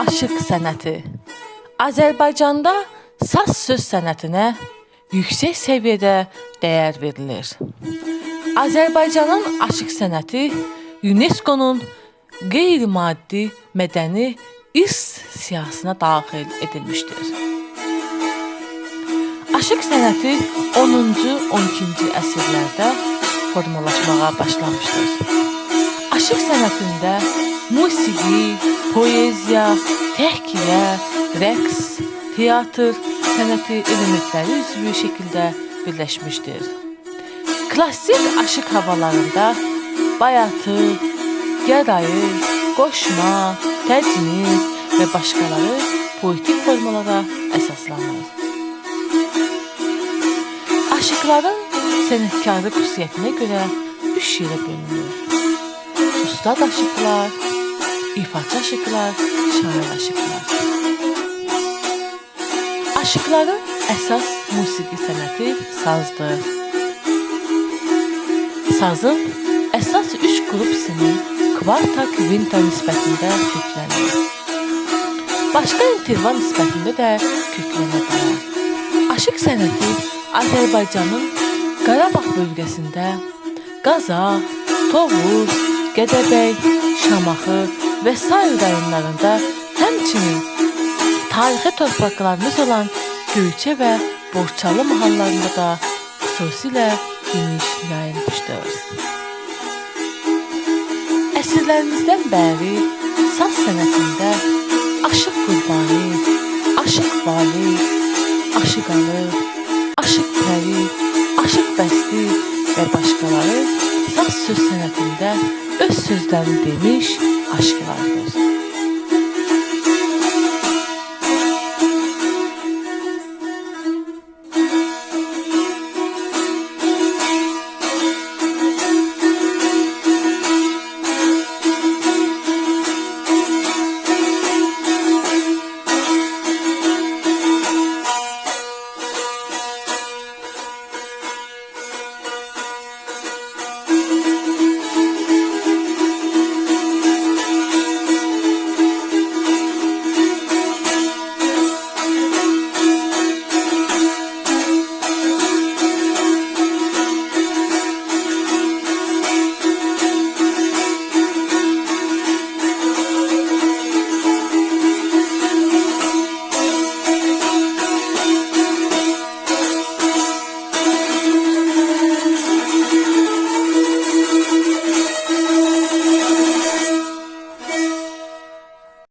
aşıq sənəti. Azərbaycanda saz söz sənətinə yüksək səviyyədə dəyər verilir. Azərbaycanın aşıq sənəti UNESCO-nun qeyri-maddi mədəni irs siyahısına daxil edilmişdir. Aşıq sənəti 10-cu, 12-ci əsrlərdə formalaşmağa başlamışdır. Aşıq sənətində musiqi, poeziya, təhkiyə, rəqs, teatr sənəti elementləri üzvü şəkildə birləşmişdir. Klassik aşıq havalarında bayatı, gərayı, qoşma, təcniz və başqaları poetik formalara əsaslanır. Aşıqların sənətkarlıq xüsusiyyətinə görə üç yerə bölünür. Ustad aşıqlar, ifaçı aşıqlar, şair aşıqlar. Aşıqların əsas musiqi sənəti sazdır. Sazın əsas üç qrup sini kvarta kvinta nisbətində köklənir. Başqa interval nisbətində də köklənə bilər. Aşıq sənəti Azərbaycanın Qarabağ bölgəsində Qazax, Tovuz, Gədəbəy, Şamaxı və sair rayonlarında, həmçinin tarixi torpaqlarımız olan Göyçə və Borçalı mahallarında da xüsusilə geniş yayılmışdır. Əsrlərimizdən bəri saz sənətində Aşıq Qurbani, Aşıq Vali, Aşıq Alıq, Aşıq Pəri, Aşıq Bəsti və başqaları saz söz sənətində öz sözlərini demiş, aşk var vardır.